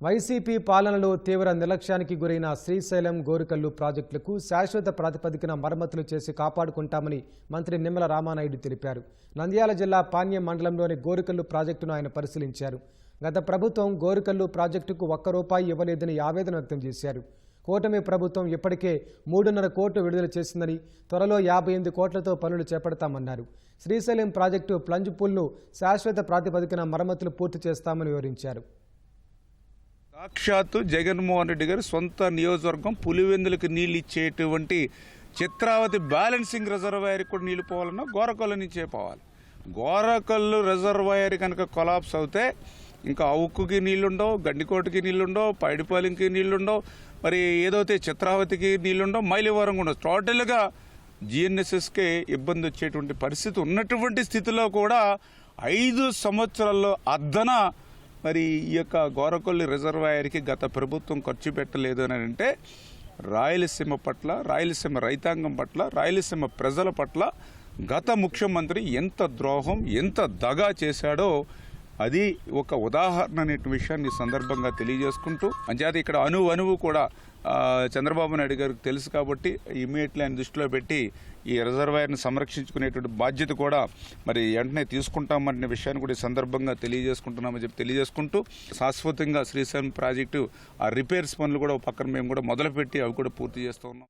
YCP పాలనలో తీవ్ర నిర్లక్ష్యానికి గురైన శ్రీశైలం గోరికల్లు ప్రాజెక్టులకు శాశ్వత ప్రాతిపదికన మరమ్మతులు చేసి కాపాడుకుంటామని మంత్రి నిమ్మల రామానాయుడు తెలిపారు. నంద్యాల జిల్లా పాణ్యం మండలంలోని గోరుకల్లు ప్రాజెక్టును ఆయన పరిశీలించారు. గత ప్రభుత్వం గోరికల్లు ప్రాజెక్టుకు ఒక్క రూపాయి ఇవ్వలేదని ఆవేదన వ్యక్తం చేశారు. కూటమి ప్రభుత్వం ఇప్పటికే మూడున్నర కోట్లు విడుదల చేసిందని త్వరలో యాభై ఎనిమిది కోట్లతో పనులు చేపడతామన్నారు. శ్రీశైలం ప్రాజెక్టు ప్లంజ్ పూల్ను శాశ్వత ప్రాతిపదికన మరమ్మతులు పూర్తి చేస్తామని వివరించారు. సాక్షాత్తు జగన్మోహన్ రెడ్డి గారి సొంత నియోజకవర్గం పులివెందులకు నీళ్ళు ఇచ్చేటువంటి చిత్రావతి బ్యాలెన్సింగ్ రిజర్వాయర్ కూడా నీళ్ళు పోవాలన్నా గోరకల్లు నుంచే పోవాలి గోరకల్లు రిజర్వాయర్ కనుక కొలాప్స్ అవుతే ఇంకా అవుక్కుకి నీళ్ళుండవు గండికోటకి నీళ్ళుండవు పైడిపాలెంకి నీళ్ళుండవు మరి ఏదైతే చిత్రావతికి నీళ్ళుండవు మైలివరం కూడా ఉండవు. టోటల్గా జిఎన్ఎస్ఎస్కే ఇబ్బంది వచ్చేటువంటి పరిస్థితి ఉన్నటువంటి స్థితిలో కూడా ఐదు సంవత్సరాల్లో అద్దన మరి ఈ యొక్క గోరకొల్లి రిజర్వాయర్కి గత ప్రభుత్వం ఖర్చు పెట్టలేదు అని అంటే రాయలసీమ పట్ల రాయలసీమ రైతాంగం పట్ల రాయలసీమ ప్రజల పట్ల గత ముఖ్యమంత్రి ఎంత ద్రోహం ఎంత దగా చేశాడో అది ఒక ఉదాహరణ అనే విషయాన్ని సందర్భంగా తెలియజేసుకుంటూ అంచేత ఇక్కడ అణువు అణువు కూడా చంద్రబాబు నాయుడు గారికి తెలుసు కాబట్టి ఇమీడియట్లీ ఆయన దృష్టిలో పెట్టి ఈ రిజర్వాయర్ని సంరక్షించుకునేటువంటి బాధ్యత కూడా మరి వెంటనే తీసుకుంటామనే విషయాన్ని కూడా ఈ సందర్భంగా తెలియజేసుకుంటున్నామని చెప్పి తెలియజేసుకుంటూ శాశ్వతంగా శ్రీశైలం ప్రాజెక్టు ఆ రిపేర్స్ పనులు కూడా ఒక పక్కన మేము కూడా మొదలుపెట్టి అవి కూడా పూర్తి చేస్తూ ఉన్నాం.